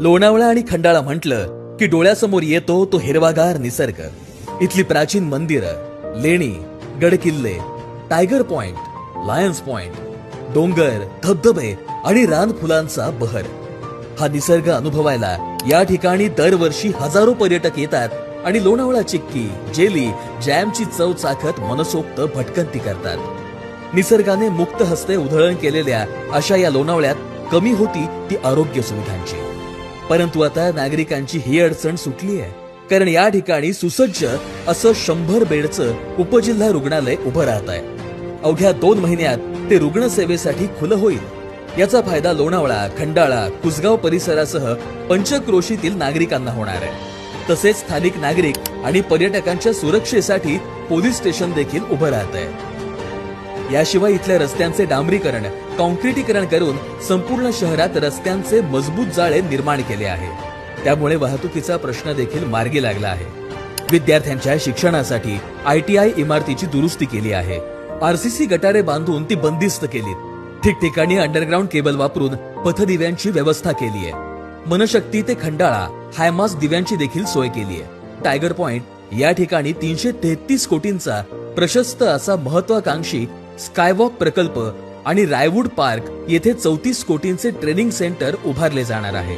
लोणावळा आणि खंडाळा म्हटलं की डोळ्यासमोर येतो तो हिरवागार निसर्ग. इथली प्राचीन मंदिरं लेणी गडकिल्ले टायगर पॉइंट लायन्स पॉइंट डोंगर धबधबे आणि रान फुलांचा बहर. हा निसर्ग अनुभवायला या ठिकाणी दरवर्षी हजारो पर्यटक येतात आणि लोणावळा चिक्की जेली जॅमची चव चाखत मनसोक्त भटकंती करतात. निसर्गाने मुक्त हस्ते उधळण केलेल्या अशा या लोणावळ्यात कमी होती ती आरोग्य सुविधांची. परंतु आता नागरिकांची ही अडचण सुटली आहे. कारण या ठिकाणी सुसज्ज असं शंभर बेडचं उपजिल्हा रुग्णालय उभं राहत आहे. अवघ्या दोन महिन्यात ते रुग्णसेवेसाठी खुलं होईल. याचा फायदा लोणावळा खंडाळा कुसगाव परिसरासह पंचक्रोशीतील नागरिकांना होणार आहे. तसेच स्थानिक नागरिक आणि पर्यटकांच्या सुरक्षेसाठी पोलीस स्टेशन देखील उभं राहत आहे. याशिवाय इथल्या रस्त्यांचे डांबरीकरण कॉन्क्रिटीकरण करून संपूर्ण शहरात रस्त्यांचे मजबूत जाळे निर्माण केले आहे. त्यामुळे वाहतुकीचा प्रश्न देखील मार्गी लागला आहे. विद्यार्थ्यांच्या शिक्षणासाठी आयटीआय इमारतीची दुरुस्ती केली आहे. आरसीसी गटारे बांधून ती बंदिस्त केली ठिकठिकाणी अंडरग्राऊंड केबल वापरून पथदिव्यांची व्यवस्था केली आहे. मनशक्ती ते खंडाळा हायमास दिव्यांची देखील सोय केली आहे. टायगर पॉइंट या ठिकाणी तीनशे तेहतीस कोटींचा प्रशस्त असा महत्वाकांक्षी स्कायवॉक प्रकल्प आणि रायवूड पार्क येथे चौतीस कोटींचे ट्रेनिंग सेंटर उभारले जाणार आहे.